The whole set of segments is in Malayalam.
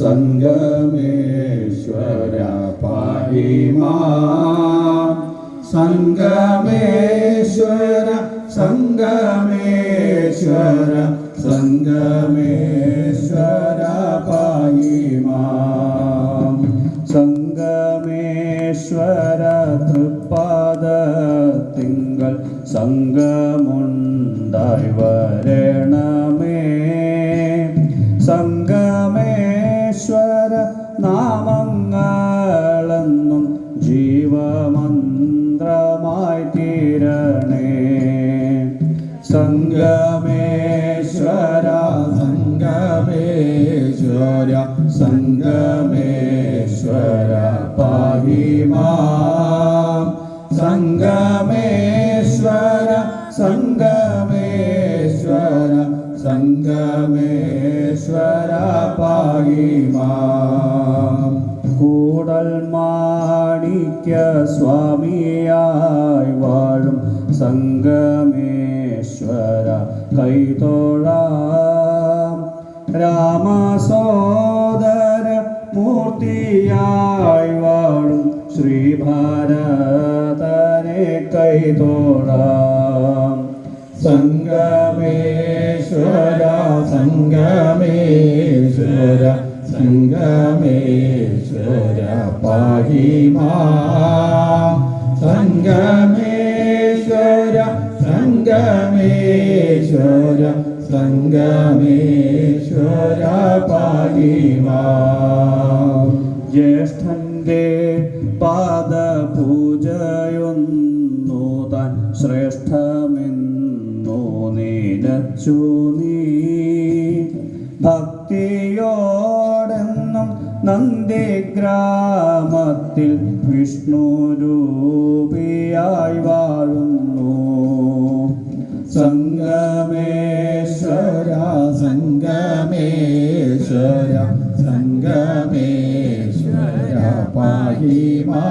സംഗമേശ്വര പാഹിമാ സംഗമേശ്വര സംഗമേശ്വര സംഗമേശ്വര പാഹിമാ സംഗമേശ്വര തൃപ്പാദ തിങ്കൾ സംഗമുണ്ടായി സംഗമേശ്വര നാമങ്ങളെന്നും മാണിക്യ സ്വാമിയായി വാഴും സംഗമേശ്വര കൈതോഴ. രാമസോദര മൂർത്തിയായി വാഴും ശ്രീഭാരതനെ കൈതൊഴാം പാഹിമാ സംഗമേശ്വര സംഗമേശ്വര സംഗമേശ്വര പാഹിമാ ജ്യേഷ്ഠന്റെ പാദപൂജയൊന്നു താൻ ശ്രേഷ്ഠമെന്നു നിലച്ചു നന്ദിഗ്രാമത്തിൽ വിഷ്ണു രൂപിയായി വാഴുന്നു. സംഗമേശ്വര സംഗമേശ്വര സംഗമേശ്വര പാഹിമാ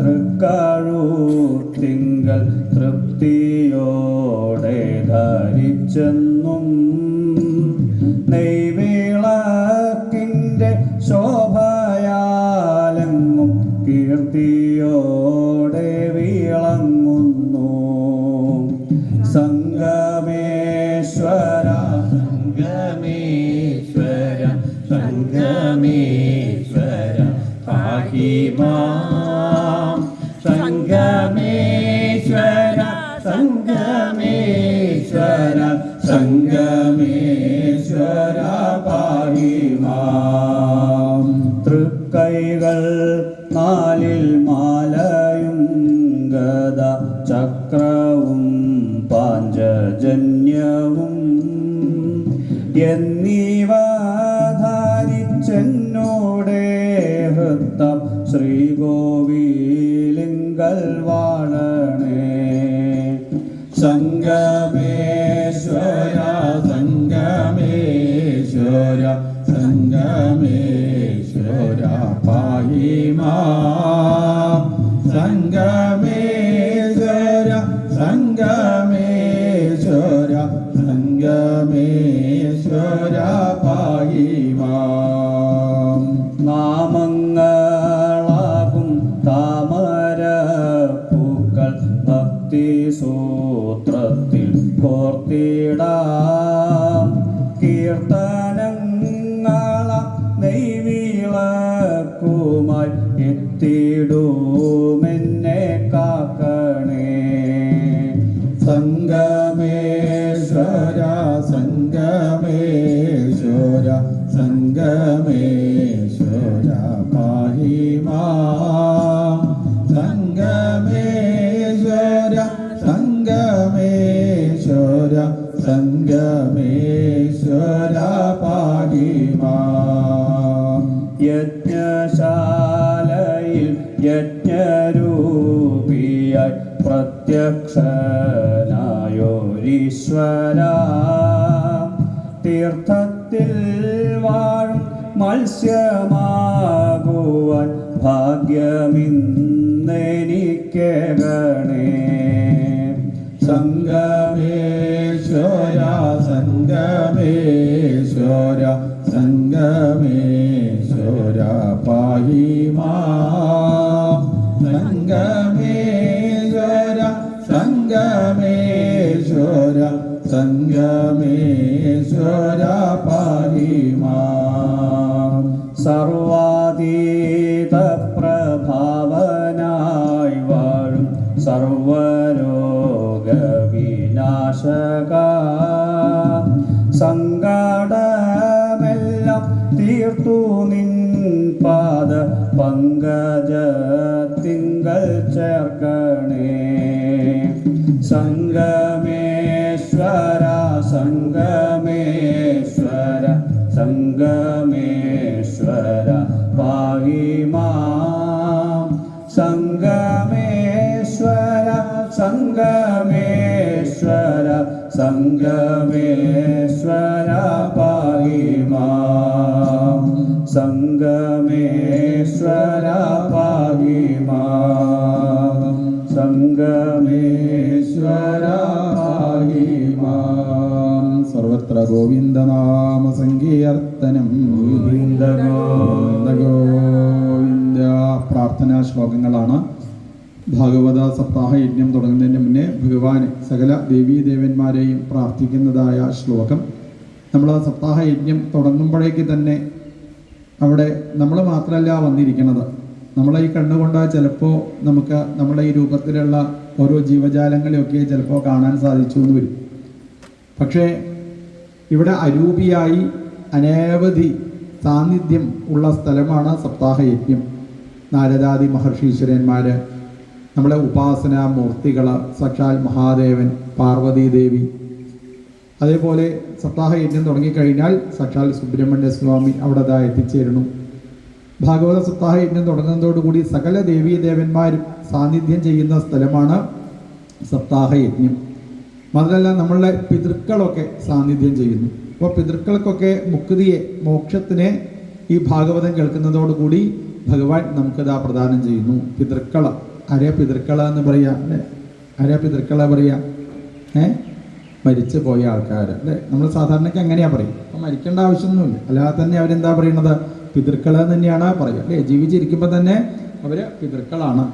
തൃക്കഴൂർ തിങ്കൾ തൃപ്തിയോടെ ധരിച്ചെന്നും സംഗമേശ്വര സംഗമേശ്വര സംഗമേശ്വര പാഹിമാ സംഗമേശ്വര സൂത്രത്തിൽ കോർത്തിടാം കീർത്തനങ്ങള സംഗമേശ്വര സംഗമേശ്വര സംഗമേശ്വര സംഗമേശ്വര പാഹി മാ. സംഗമേശ്വര സംഗമേശ്വര സംഗമേശ്വര സങ്കടമെല്ലാം തീർത്തു നിൻ പാദ പങ്കജത്തിങ്കൽ ചേർക്കണേ. സംഗമേശ്വര സംഗമേശ്വര സംഗമേശ്വര പാഹിമാം സംഗമേശ്വര സംഗമേശ്വര സംഗമേശ്വര ഗോവിന്ദനാമ സങ്കീർത്തനം ഗോവിന്ദ പ്രാർത്ഥനാ ശ്ലോകങ്ങളാണ്. ഭാഗവത സപ്താഹ യജ്ഞം തുടങ്ങുന്നതിന് മുന്നേ ഭഗവാൻ സകല ദേവീദേവന്മാരെയും പ്രാർത്ഥിക്കുന്നതായ ശ്ലോകം. നമ്മൾ സപ്താഹ യജ്ഞം തുടങ്ങുമ്പോഴേക്ക് തന്നെ അവിടെ നമ്മൾ മാത്രമല്ല വന്നിരിക്കുന്നത്. നമ്മളെ ഈ കണ്ണുകൊണ്ട് ചിലപ്പോൾ നമുക്ക് നമ്മളെ ഈ രൂപത്തിലുള്ള ഓരോ ജീവജാലങ്ങളെയൊക്കെ ചിലപ്പോൾ കാണാൻ സാധിച്ചു എന്ന് വരും. പക്ഷേ ഇവിടെ അരൂപിയായി അനവധി സാന്നിധ്യം ഉള്ള സ്ഥലമാണ് സപ്താഹയജ്ഞം. നാരദാദി മഹർഷീശ്വരന്മാർ നമ്മളെ ഉപാസനാ മൂർത്തികൾ സക്ഷാൽ മഹാദേവൻ പാർവതീദേവി അതേപോലെ സപ്താഹയജ്ഞം തുടങ്ങിക്കഴിഞ്ഞാൽ സക്ഷാൽ സുബ്രഹ്മണ്യ സ്വാമി അവിടെ ദാ എത്തിച്ചേരുന്നു. ഭാഗവത സപ്താഹയജ്ഞം തുടങ്ങുന്നതോടുകൂടി സകല ദേവീദേവന്മാരും സാന്നിധ്യം ചെയ്യുന്ന സ്ഥലമാണ് സപ്താഹ യജ്ഞം മാത്രമല്ല നമ്മളുടെ പിതൃക്കളൊക്കെ സാന്നിധ്യം ചെയ്യുന്നു. അപ്പോൾ പിതൃക്കൾക്കൊക്കെ മുക്തിയെ മോക്ഷത്തിനെ ഈ ഭാഗവതം കേൾക്കുന്നതോടുകൂടി ഭഗവാൻ നമുക്കത് ആ പ്രദാനം ചെയ്യുന്നു. പിതൃക്കള. ആരെയാ പിതൃക്കള എന്ന് പറയാ? അല്ലേ? ആരെയാ പിതൃക്കള പറയാ? ഏ? മരിച്ചു പോയ ആൾക്കാർ അല്ലേ? നമ്മൾ സാധാരണയ്ക്ക് അങ്ങനെയാ പറയും. അപ്പം മരിക്കേണ്ട ആവശ്യമൊന്നുമില്ല. അല്ലാതെ തന്നെ അവരെന്താ പറയണത്? പിതൃക്കള എന്ന് തന്നെയാണ് പറയുക. അല്ലേ? ജീവിച്ചിരിക്കുമ്പോൾ തന്നെ അവർ പിതൃക്കളാണ്.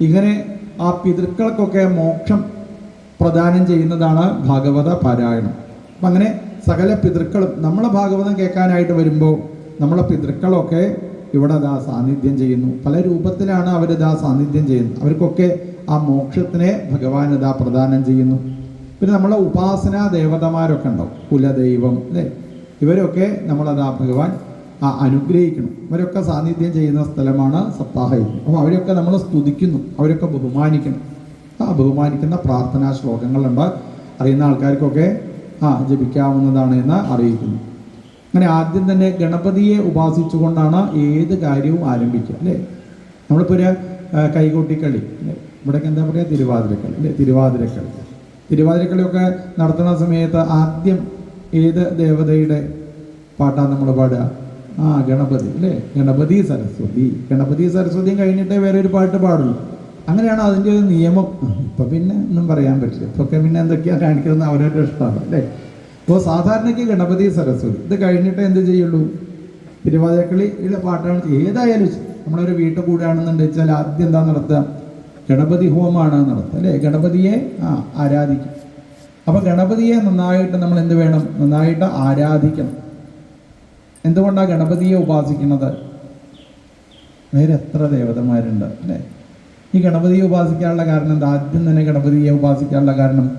ഇങ്ങനെ ആ പിതൃക്കൾക്കൊക്കെ മോക്ഷം പ്രദാനം ചെയ്യുന്നതാണ് ഭാഗവത പാരായണം. അപ്പം അങ്ങനെ സകല പിതൃക്കളും നമ്മളെ ഭാഗവതം കേൾക്കാനായിട്ട് വരുമ്പോൾ നമ്മളെ പിതൃക്കളൊക്കെ ഇവിടെ ദാ സാന്നിധ്യം ചെയ്യുന്നു. പല രൂപത്തിലാണ് അവർ ദാ സാന്നിധ്യം ചെയ്യുന്നത്. അവർക്കൊക്കെ ആ മോക്ഷത്തിനെ ഭഗവാൻ ഇതാ പ്രദാനം ചെയ്യുന്നു. പിന്നെ നമ്മളെ ഉപാസനാ ദേവതമാരൊക്കെ ഉണ്ടാവും. കുലദൈവം അല്ലേ? ഇവരൊക്കെ നമ്മളതാ ഭഗവാൻ ആ അനുഗ്രഹിക്കണം ഇവരൊക്കെ സാന്നിധ്യം ചെയ്യുന്ന സ്ഥലമാണ് സപ്താഹയം അപ്പോൾ അവരൊക്കെ നമ്മൾ സ്തുതിക്കുന്നു. അവരൊക്കെ ബഹുമാനിക്കണം ബഹുമാനിക്കുന്ന പ്രാർത്ഥനാ ശ്ലോകങ്ങളുണ്ട്. അറിയുന്ന ആൾക്കാർക്കൊക്കെ ആ ജപിക്കാവുന്നതാണ് എന്ന് അറിയിക്കുന്നു. അങ്ങനെ ആദ്യം തന്നെ ഗണപതിയെ ഉപാസിച്ചുകൊണ്ടാണ് ഏത് കാര്യവും ആരംഭിക്കുക അല്ലേ? നമ്മളിപ്പോൾ ഒരു കൈകൊട്ടിക്കളി അല്ലേ? ഇവിടെയൊക്കെ എന്താ പറയുക തിരുവാതിരക്കളി അല്ലേ? തിരുവാതിരക്കളി. തിരുവാതിരക്കളിയൊക്കെ നടത്തുന്ന സമയത്ത് ആദ്യം ഏത് ദേവതയുടെ പാട്ടാണ് നമ്മൾ പാടുക? ആ ഗണപതി അല്ലേ? ഗണപതി സരസ്വതി. ഗണപതി സരസ്വതിയും കഴിഞ്ഞിട്ടേ വേറെ ഒരു പാട്ട് പാടുള്ളൂ. അങ്ങനെയാണ് അതിന്റെ ഒരു നിയമം. ഇപ്പം പിന്നെ ഒന്നും പറയാൻ പറ്റില്ല. ഇപ്പൊക്കെ പിന്നെ എന്തൊക്കെയാണ് കാണിക്കുന്നത് അവരവരുടെ ഇഷ്ടമാണ് അല്ലേ? ഇപ്പോൾ സാധാരണയ്ക്ക് ഗണപതി സരസ്വതി ഇത് കഴിഞ്ഞിട്ട് എന്ത് ചെയ്യുള്ളൂ? തിരുവാതിരക്കളിയിലെ പാട്ടാണ് ഏതായാലും. നമ്മളൊരു വീട്ടിൽ കൂടുകയാണെന്നുണ്ട് വെച്ചാൽ ആദ്യം എന്താ നടത്തുക? ഗണപതി ഹോമാണ് നടത്തുക അല്ലേ? ഗണപതിയെ ആ ആരാധിക്കും. അപ്പോൾ ഗണപതിയെ നന്നായിട്ട് നമ്മൾ എന്ത് വേണം? നന്നായിട്ട് ആരാധിക്കണം. എന്തുകൊണ്ടാണ് ഗണപതിയെ ഉപാസിക്കുന്നത്? വേറെ എത്ര ദേവതമാരുണ്ട് അല്ലേ? ഈ ഗണപതിയെ ഉപാസിക്കാനുള്ള കാരണം എന്താ? ആദ്യം തന്നെ ഗണപതിയെ ഉപാസിക്കാനുള്ള കാരണം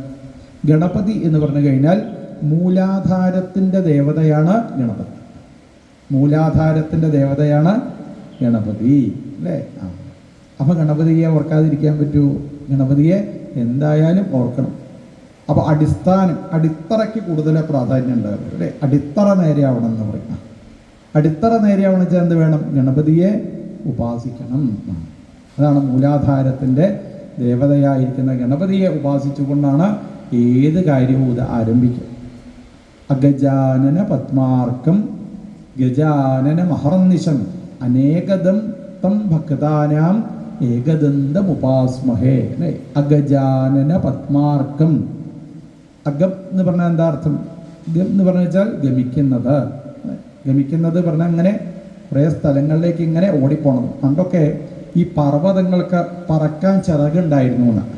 ഗണപതി എന്ന് പറഞ്ഞു കഴിഞ്ഞാൽ മൂലാധാരത്തിന്റെ ദേവതയാണ് ഗണപതി. മൂലാധാരത്തിന്റെ ദേവതയാണ് ഗണപതി അല്ലേ? ആ. അപ്പോൾ ഗണപതിയെ ഓർക്കാതിരിക്കാൻ പറ്റൂ. ഗണപതിയെ എന്തായാലും ഓർക്കണം. അപ്പോൾ അടിസ്ഥാനം അടിത്തറയ്ക്ക് കൂടുതൽ പ്രാധാന്യം ഉണ്ടാകും അല്ലേ? അടിത്തറ നേരെയാവണം എന്ന് പറയുന്നത്. അടിത്തറ നേരെയാവണം വെച്ചാൽ എന്ത് വേണം? ഗണപതിയെ ഉപാസിക്കണം. അതാണ് മൂലാധാരത്തിന്റെ ദേവതയായിരിക്കുന്ന ഗണപതിയെ ഉപാസിച്ചുകൊണ്ടാണ് ഏത് കാര്യവും ഇത് ആരംഭിക്കുക. അഗജാനന പത്മാർക്കം ഗജാനന മഹർനിശം അനേകദം തം ഭക്താനാം ഏകദന്തമുപാസ്മഹേ അല്ലേ? അഗജാനന പത്മാർക്കം. അഗം എന്ന് പറഞ്ഞാൽ എന്താ അർത്ഥം? ഗം എന്ന് പറഞ്ഞു വെച്ചാൽ ഗമിക്കുന്നത്. ഗമിക്കുന്നത് പറഞ്ഞാൽ അങ്ങനെ കുറേ സ്ഥലങ്ങളിലേക്ക് ഇങ്ങനെ ഓടിപ്പോണം പണ്ടൊക്കെ ഈ പർവതങ്ങൾക്ക് പറക്കാൻ ചിറകുണ്ടായിരുന്നു എന്നാണ്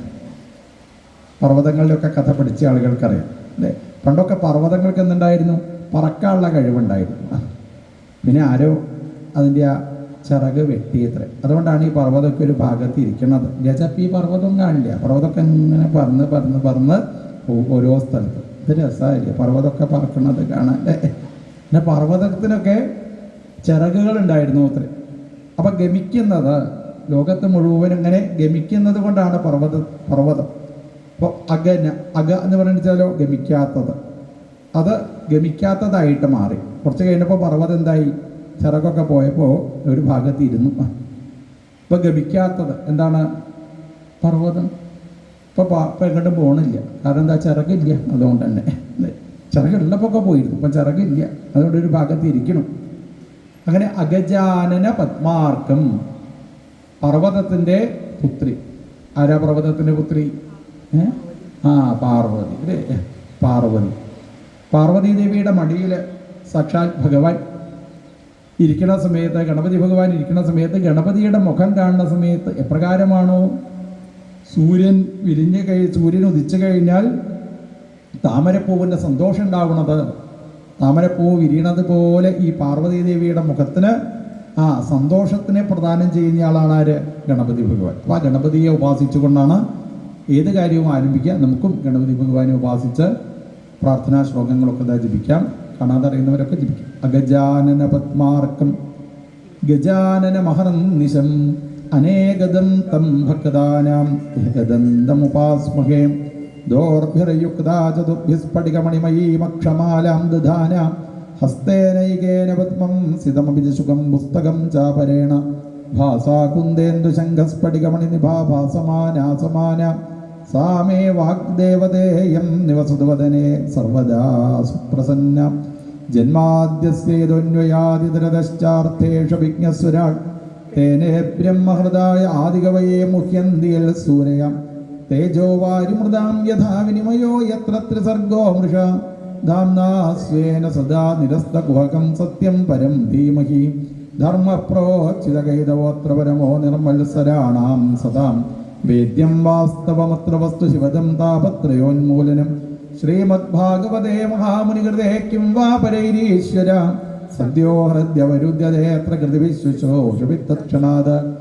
പർവതങ്ങളിലൊക്കെ കഥ പഠിച്ച ആളുകൾക്കറിയാം അല്ലേ? പണ്ടൊക്കെ പർവതങ്ങൾക്ക് എന്തുണ്ടായിരുന്നു? പറക്കാനുള്ള കഴിവുണ്ടായിരുന്നു. പിന്നെ ആരോ അതിന്റെ ആ ചിറക് വെട്ടിയത്ര അതുകൊണ്ടാണ് ഈ പർവതമൊക്കെ ഒരു ഭാഗത്ത് ഇരിക്കുന്നത് ഗജപ്പ് ഈ പർവതം കാണില്ല. പർവതമൊക്കെ ഇങ്ങനെ പറന്ന് പറന്ന് പറന്ന് ഓരോ സ്ഥലത്ത്. ഇത് രസമായില്ലേ പർവതമൊക്കെ പറക്കുന്നത് കാണാൻ പിന്നെ പർവതത്തിനൊക്കെ ചിറകുകൾ ഉണ്ടായിരുന്നു അത്ര. അപ്പം ഗമിക്കുന്നത് ലോകത്ത് മുഴുവൻ ഇങ്ങനെ ഗമിക്കുന്നത് കൊണ്ടാണ് പർവത പർവതം. അപ്പോൾ അഗന അഗ എന്ന് പറഞ്ഞാലോ ഗമിക്കാത്തത്. അത് ഗമിക്കാത്തതായിട്ട് മാറി. കുറച്ച് കഴിഞ്ഞപ്പോൾ പർവതം എന്തായി? ചിറകൊക്കെ പോയപ്പോൾ ഒരു ഭാഗത്ത് ഇരുന്നു. ഇപ്പൊ ഗമിക്കാത്തത്. എന്താണ്? പർവതം. ഇപ്പൊ പാപ്പ എങ്ങോട്ടും പോകണില്ല കാരണം എന്താ? ചിറകില്ല. അതുകൊണ്ട് തന്നെ. ഒക്കെ പോയിരുന്നു. ഇപ്പം ചിറകില്ല. അതുകൊണ്ട് ഒരു ഭാഗത്ത് ഇരിക്കണം. അങ്ങനെ അഗജാനന പത്മാർക്കം പർവതത്തിന്റെ പുത്രി. ആരാ പർവതത്തിന്റെ പുത്രി? ആ പാർവതി. അല്ലേ? പാർവതി. പാർവതി ദേവിയുടെ മടിയിൽ സാക്ഷാൽ ഭഗവാൻ ഇരിക്കുന്ന സമയത്ത് ഗണപതി ഭഗവാൻ ഇരിക്കുന്ന സമയത്ത് ഗണപതിയുടെ മുഖം കാണുന്ന സമയത്ത് എപ്രകാരമാണോ? സൂര്യൻ വിരിഞ്ഞ് കഴി സൂര്യൻ ഉദിച്ചു കഴിഞ്ഞാൽ താമരപ്പൂവിന്റെ സന്തോഷം ഉണ്ടാവുന്നത്. താമരപ്പൂ വിരിയണത് പോലെ ഈ പാർവതീദേവിയുടെ മുഖത്തിന് ആ സന്തോഷത്തിനെ പ്രദാനം ചെയ്യുന്ന ആളാണ് ആര് ഗണപതി ഭഗവാൻ. അപ്പോൾ ആ ഗണപതിയെ ഉപാസിച്ചുകൊണ്ടാണ് ഏത് കാര്യവും ആരംഭിക്കുക. നമുക്കും ഗണപതി ഭഗവാനെ ഉപാസിച്ച് പ്രാർത്ഥനാ ശ്ലോകങ്ങളൊക്കെ ഇതാ ജപിക്കാം. കാണാതെ അറിയുന്നവരൊക്കെ ജപിക്കാം. അഗജാനന പത്മാർക്കം ഗജാനന മഹർനിശം അനേകദം തം ഭക്താനാം ദോർഭിരയുക്താ ചതുർഭിസ്ഫടികമണിമയീമക്ഷമാലാം ദധാന ഹസ്തേനൈകേന പത്മം സിതമഭിജുകം പുസ്തകം ചാപരേണ. ഭാസാകുന്ദേന്ദുശങ്കസ്ഫടികമണിനിഭാഭാസമാനാസമാന സാ മേ വാഗ്ദേവതേയം നിവസതുവദനെ സർവദാ സുപ്രസന്ന. ജന്മാദ്യസ്യേതൊന്വയാതിതരതശ്ചാർത്ഥേഷു വിജ്ഞസ്വരാൾ തേനേ ബ്രഹ്മഹൃദായ ആദികവയെ മുഹ്യന്തിയൽ സൂരയ. തേജോ വാരിമൃതാം യഥാ വിനിമയോ യത്ര ത്രിസർഗോ മൃഷ. ധാംനാ സ്വേന സദാ നിരസ്തകുഹകം സത്യം പരം ധീമഹി. ധർമ്മപ്രോച്ചിതകൈതവോത്ര പരമോ നിർമ്മത്സരാണാം സദാം. വേദ്യം വാസ്തവമത്ര വസ്തു ശിവദം താപത്രയോന്മൂലനം. ശ്രീമദ്ഭാഗവതേ മഹാമുനികൃതേ കിം വാ പരൈരീശ്വര. സദ്യോ ഹൃദ്യവരുദ്ധ്യതേത്ര കൃതിവിശ്വശോഷവിത്തക്ഷണാത്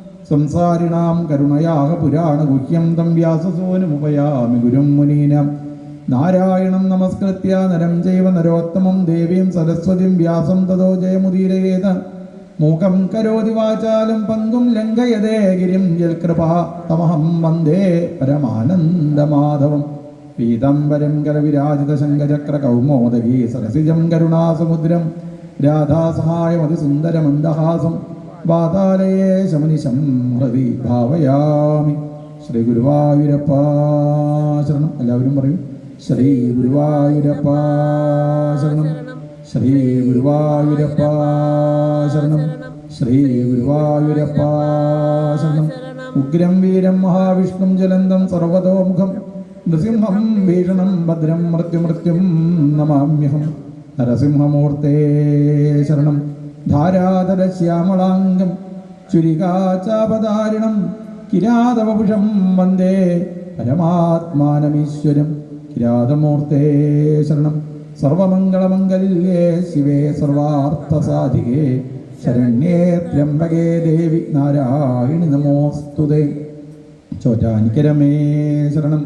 സംസാരിണാം കരുണയാഹ പുരാണഗുഹ്യം തം വ്യാസസോനുമുപയാമി ഗുരും മുനീനം. നാരായണം നമസ്കൃത്യ നരം ചൈവ നരോത്തമം ദേവീം സരസ്വതിം വ്യാസം തതോ ജയമുദീരയേത. മൂകം കരോതി വാചാലം പങ്കും ലംഘയതേ ഗിരിം യൽകൃപാ തമഹം വന്ദേ പരമാനന്ദമാധവം. പീതംബരം കരവിരാജിത ശങ്കചക്ര കൗമോദകീ സരസിജം കരുണാസമുദ്രം. രാധാസഹായമതിസുന്ദരമന്ദഹാസം വാതാലയേ ശമനിശം സംഹൃതി ഭാവയാമി. ശ്രീ ഗുരുവായൂരപ്പാചരണം എല്ലാവരും പറയും. ശ്രീ ഗുരുവായൂരപ്പാചരണം ശ്രീ ഗുരുവായൂരപ്പാചരണം ശ്രീ ഗുരുവായൂരപ്പാചരണം ഉഗ്രം വീരം മഹാവിഷ്ണു ജലന്തം സർവതോമുഖം. നൃസിംഹം ഭീഷണം ഭദ്രം മൃത്യുമൃത്യും നമാമ്യഹം. നരസിംഹമൂർത്തേ ശരണം. ധാരാതര ശ്യാമളാംഗം ചുരികാചാപധാരിണം കിരാതവപുഷം വന്ദേ പരമാത്മാനമീശ്വരം കിരാതമൂർത്തേ ശരണം. സർവമംഗളമംഗല്യേ ശിവേ സർവാർത്ഥസാധികേ ശരണ്യേ ത്രംബകേ ദേവി നാരായണി നമോസ്തുതേ. ചോറ്റാനിക്കരമേ ശരണം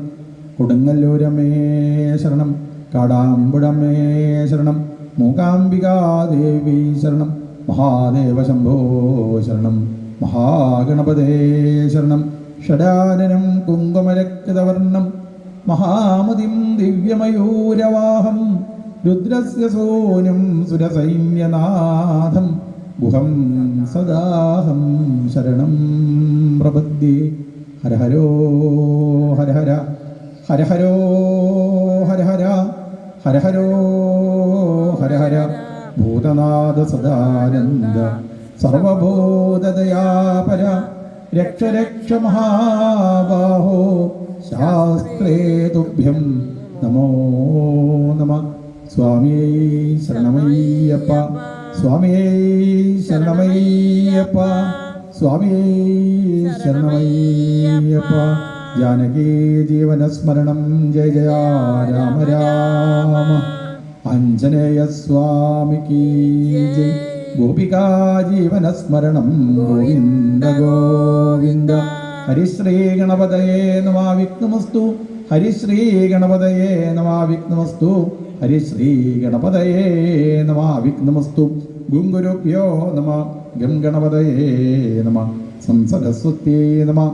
കൊടുങ്ങല്ലൂരമേ ശരണം കാടാമ്പുഴമേ ശരണം മൂകാംബികാദേവി ശരണം. മഹാദേവ ശംഭോ ശരണം. മഹാഗണപതേ ശരണം. ഷഡാനനം കുങ്കുമരക്തവർണം മഹാമതിം ദിവ്യമയൂരവാഹം. രുദ്രസ്യ സൂനും സുരസൈന്യനാഥം. ഗുഹം സദാഹം ശരണം പ്രപദ്യേ. ഹരഹരോ ഹരഹര. ഹരഹരോ ഹരഹര. ഹര ഹരോ ഭൂതനാഥ സദാനന്ദ സർവഭൂതദയാപര രക്ഷ രക്ഷ മഹാബാഹോ ശാസ്ത്രേ തുഭ്യം. നമോ നമ. സ്വാമിയേ ശരണമയ്യപ്പ. സ്വാമിയേ ശരണമയ്യപ്പ. സ്വാമിയേ ശരണമയ്യപ്പ. ജാനകീ ജീവനസ്മരണം. ജയ ജയ രാമ രാമ. ആഞ്ജനേയ സ്വാമിക്ക് ജയ്. ഗോപികാ ജീവനസ്മരണം ഗോവിന്ദ ഗോവിന്ദ. ഹരിശ്രീ ഗണപതയേ നമാ വിഘ്നമസ്തു. ഹരിശ്രീ ഗണപതയേ നമാ വിഘ്നമസ്തു. ഹരിശ്രീ ഗണപതയേ നമാ വിഘ്നമസ്തു. ഗുംഗുരുഭ്യോ നമ. ഗം ഗണപതയേ നമ. സംസരസ്വത്യേ നമ.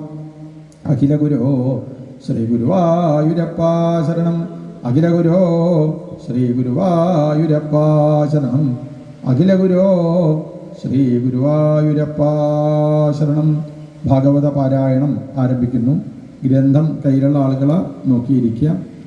അഖില ഗുരോ ശ്രീ ഗുരുവായൂരപ്പ ശരണം. അഖില ഗുരോ ശ്രീ ഗുരുവായൂരപ്പാശരണം അഖില ഗുരോ ശ്രീ ഗുരുവായൂരപ്പാശരണം ഭാഗവത പാരായണം ആരംഭിക്കുന്നു. ഗ്രന്ഥം കയ്യിലുള്ള ആളുകളെ നോക്കിയിരിക്കുക.